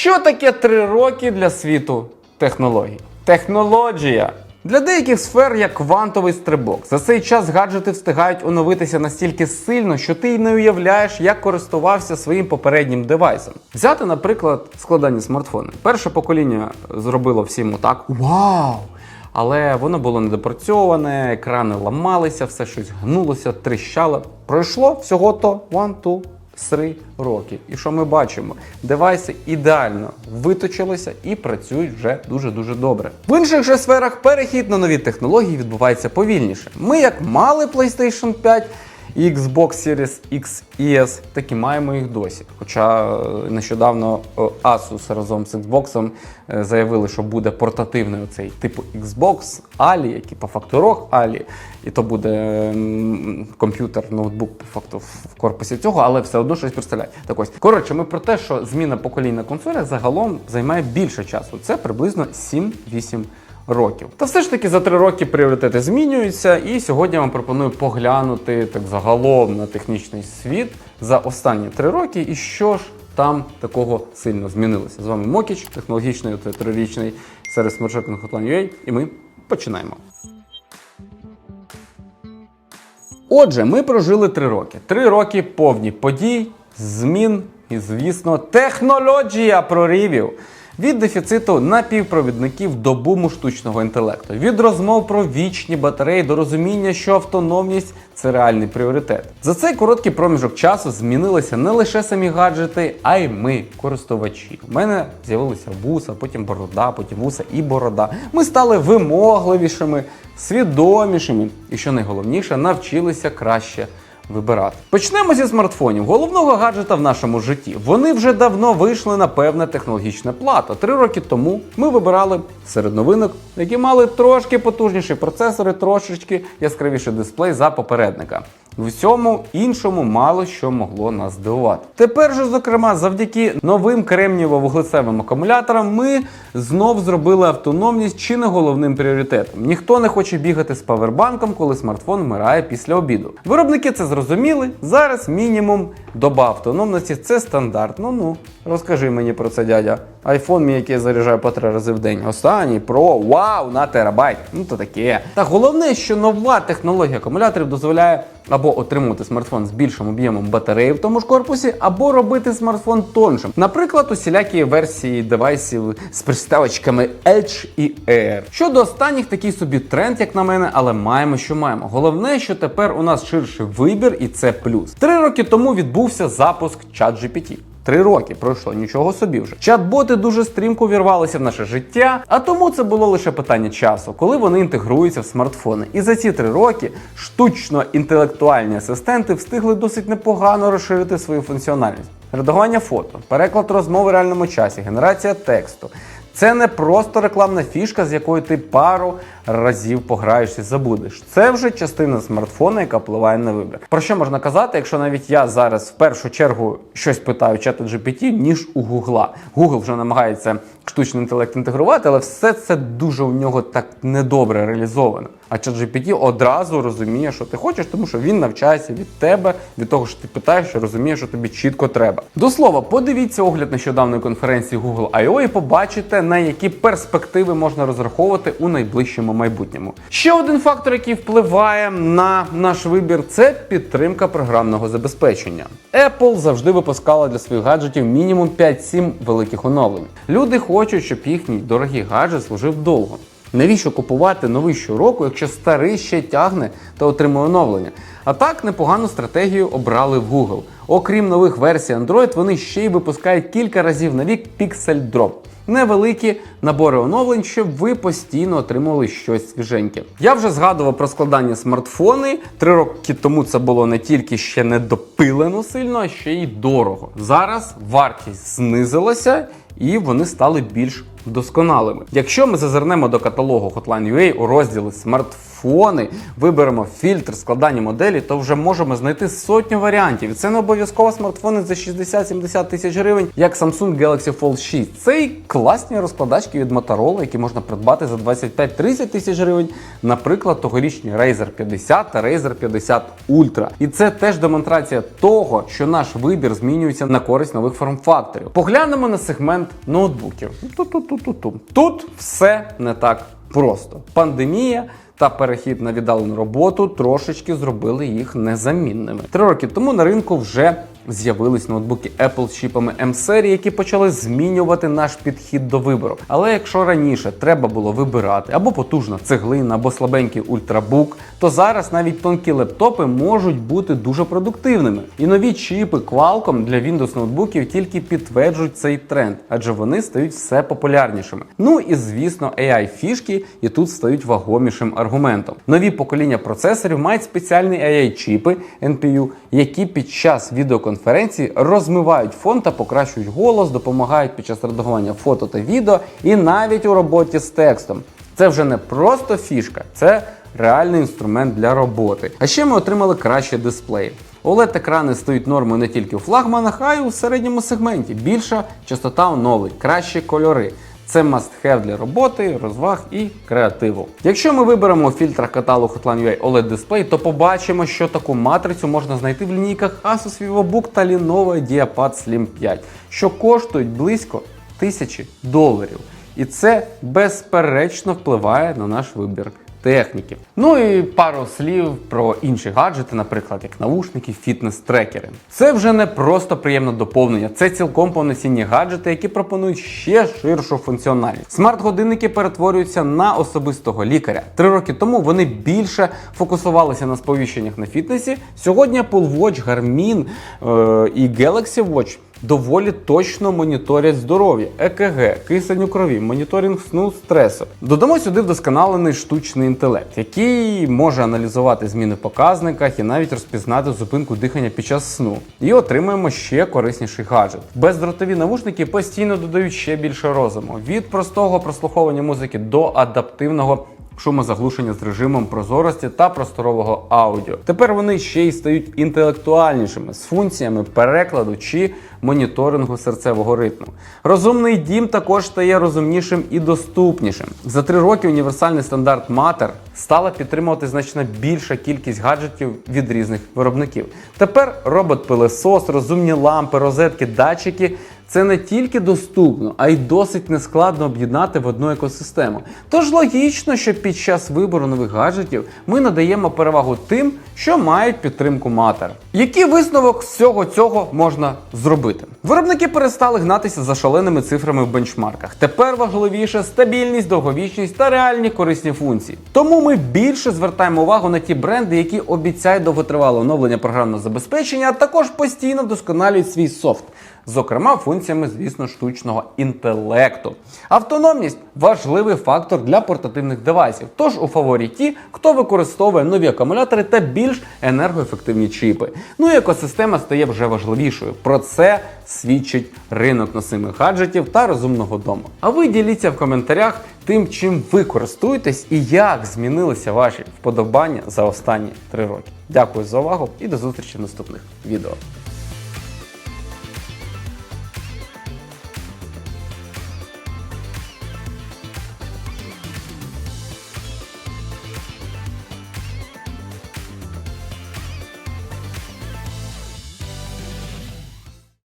Що таке три роки для світу технологій? Технологія. Для деяких сфер як квантовий стрибок. За цей час гаджети встигають оновитися настільки сильно, що ти й не уявляєш, як користувався своїм попереднім девайсом. Взяти, наприклад, складання смартфони. Перше покоління зробило всім отак: Вау! Але воно було недопрацьоване, екрани ламалися, все щось гнулося, тріщало. Пройшло всього то one, two, три роки. І що ми бачимо? Девайси ідеально виточилися і працюють вже дуже-дуже добре. В інших же сферах перехід на нові технології відбувається повільніше. Ми як мали PlayStation 5 і Xbox Series X і S, так і маємо їх досі. Хоча е, нещодавно е, Asus разом з Xbox е, заявили, що буде портативний оцей типу Xbox Ali, який по факту ROG Ali, і то буде комп'ютер, ноутбук по факту в корпусі цього, але все одно щось представляє. Так ось, коротше, ми про те, що зміна поколінь на загалом займає більше часу. Це приблизно 7-8 років. Та все ж таки за три роки пріоритети змінюються, і сьогодні я вам пропоную поглянути так загалом на технічний світ за останні три роки, і що ж там такого сильно змінилося. З вами Мокіч, технологічний трирічний сервіс Смаршопінг Hotline.ua, і ми починаємо. Отже, ми прожили три роки. Три роки повні подій, змін і, звісно, технологія проривів. Від дефіциту напівпровідників до буму штучного інтелекту, від розмов про вічні батареї до розуміння, що автономність це реальний пріоритет. За цей короткий проміжок часу змінилися не лише самі гаджети, а й ми, користувачі. У мене з'явилися вуса, потім борода, потім вуса і борода. Ми стали вимогливішими, свідомішими і, що найголовніше, навчилися краще вибирати. Почнемо зі смартфонів, головного гаджета в нашому житті. Вони вже давно вийшли на певне технологічне плато. Три роки тому ми вибирали серед новинок, які мали трошки потужніші процесори, трошечки яскравіший дисплей за попередника. В усьому іншому мало що могло нас здивувати. Тепер же, зокрема, завдяки новим кремнієво-вуглецевим акумуляторам, ми знов зробили автономність чи не головним пріоритетом. Ніхто не хоче бігати з павербанком, коли смартфон вмирає після обіду. Виробники це зрозуміли. Зараз мінімум доба автономності це стандарт. Ну ну розкажи мені про це, дядя. Айфон мій, який я заряджаю по три рази в день. Останній про вау на терабайт. Ну то таке. Та головне, що нова технологія акумуляторів дозволяє або отримувати смартфон з більшим об'ємом батареї в тому ж корпусі, або робити смартфон тоншим. Наприклад, усілякі версії девайсів з приставочками Edge і Air. Щодо останніх, такий собі тренд, як на мене, але маємо, що маємо. Головне, що тепер у нас ширший вибір, і це плюс. Три роки тому відбувся запуск ChatGPT. Три роки пройшло, нічого собі вже. Чат-боти дуже стрімко вірвалися в наше життя, а тому це було лише питання часу, коли вони інтегруються в смартфони. І за ці три роки штучно-інтелектуальні асистенти встигли досить непогано розширити свою функціональність. Редагування фото, переклад розмови в реальному часі, генерація тексту. Це не просто рекламна фішка, з якою ти пару разів пограєшся і забудеш. Це вже частина смартфона, яка впливає на вибір. Про що можна казати, якщо навіть я зараз в першу чергу щось питаю чату GPT, ніж у Гугла. Google вже намагається штучний інтелект інтегрувати, але все це дуже у нього так недобре реалізовано. А ChatGPT одразу розуміє, що ти хочеш, тому що він навчається від тебе, від того, що ти питаєш, розуміє, що тобі чітко треба. До слова, подивіться огляд нещодавної конференції Google I.O. і побачите, на які перспективи можна розраховувати у найближчому майбутньому. Ще один фактор, який впливає на наш вибір, це підтримка програмного забезпечення. Apple завжди випускала для своїх гаджетів мінімум 5-7 великих оновлень. Люди хочуть, щоб їхній дорогий гаджет служив довго. Навіщо купувати новий щороку, якщо старий ще тягне та отримує оновлення? А так непогану стратегію обрали в Google. Окрім нових версій Android, вони ще й випускають кілька разів на рік Pixel Drop. Невеликі набори оновлень, щоб ви постійно отримували щось свіженьке. Я вже згадував про складання смартфони. Три роки тому це було не тільки ще не допилено сильно, а ще й дорого. Зараз вартість знизилася і вони стали більш досконалими. Якщо ми зазирнемо до каталогу Hotline.ua у розділі смартфон смартфони, виберемо фільтр складання моделі, то вже можемо знайти сотню варіантів. І це не обов'язково смартфони за 60-70 тисяч гривень, як Samsung Galaxy Fold 6. Це і класні розкладачки від Motorola, які можна придбати за 25-30 тисяч гривень. Наприклад, тогорічні Razer 50 та Razer 50 Ultra. І це теж демонстрація того, що наш вибір змінюється на користь нових форм-факторів. Поглянемо на сегмент ноутбуків. Ту-ту-ту-ту-ту. Тут все не так просто. Пандемія. Та перехід на віддалену роботу трошечки зробили їх незамінними. Три роки тому на ринку вже з'явились ноутбуки Apple з чіпами M-серії, які почали змінювати наш підхід до вибору. Але якщо раніше треба було вибирати або потужна цеглина, або слабенький ультрабук, то зараз навіть тонкі лептопи можуть бути дуже продуктивними. І нові чіпи Qualcomm для Windows ноутбуків тільки підтверджують цей тренд, адже вони стають все популярнішими. Ну і звісно, AI фішки і тут стають вагомішим аргументом. Нові покоління процесорів мають спеціальні AI чіпи NPU, які під час відеоконференції розмивають фон та покращують голос, допомагають під час редагування фото та відео і навіть у роботі з текстом. Це вже не просто фішка, це реальний інструмент для роботи. А ще ми отримали кращі дисплеї. oled екрани стають нормою не тільки у флагманах, а й у середньому сегменті. Більша частота оновлень, кращі кольори. Це must-have для роботи, розваг і креативу. Якщо ми виберемо у фільтрах каталогу Hotline UI OLED дисплей, то побачимо, що таку матрицю можна знайти в лінійках Asus VivoBook та Lenovo Diapad Slim 5, що коштують близько тисячі доларів. І це безперечно впливає на наш вибір техніки. Ну і пару слів про інші гаджети, наприклад, як наушники, фітнес-трекери. Це вже не просто приємне доповнення, це цілком повноцінні гаджети, які пропонують ще ширшу функціональність. Смарт-годинники перетворюються на особистого лікаря. Три роки тому вони більше фокусувалися на сповіщеннях на фітнесі. Сьогодні Apple Watch, Garmin е- і Galaxy Watch доволі точно моніторять здоров'я, ЕКГ, кисень у крові, моніторинг сну, стресу. Додамо сюди вдосконалений штучний інтелект, який може аналізувати зміни в показниках і навіть розпізнати зупинку дихання під час сну. І отримаємо ще корисніший гаджет. Бездротові навушники постійно додають ще більше розуму від простого прослуховування музики до адаптивного шумозаглушення з режимом прозорості та просторового аудіо. Тепер вони ще й стають інтелектуальнішими з функціями перекладу чи моніторингу серцевого ритму. Розумний дім також стає розумнішим і доступнішим. За три роки універсальний стандарт Matter стала підтримувати значно більша кількість гаджетів від різних виробників. Тепер робот-пилесос, розумні лампи, розетки, датчики. Це не тільки доступно, а й досить нескладно об'єднати в одну екосистему. Тож логічно, що під час вибору нових гаджетів ми надаємо перевагу тим, що мають підтримку Matter. Який висновок з всього цього можна зробити? Виробники перестали гнатися за шаленими цифрами в бенчмарках. Тепер важливіше стабільність, довговічність та реальні корисні функції. Тому ми більше звертаємо увагу на ті бренди, які обіцяють довготривале оновлення програмного забезпечення, а також постійно вдосконалюють свій софт. Зокрема, функціями, звісно, штучного інтелекту. Автономність важливий фактор для портативних девайсів. Тож у фаворі ті, хто використовує нові акумулятори та більш енергоефективні чіпи. Ну і екосистема стає вже важливішою. Про це свідчить ринок носимих гаджетів та розумного дому. А ви діліться в коментарях тим, чим ви користуєтесь і як змінилися ваші вподобання за останні три роки. Дякую за увагу і до зустрічі в наступних відео.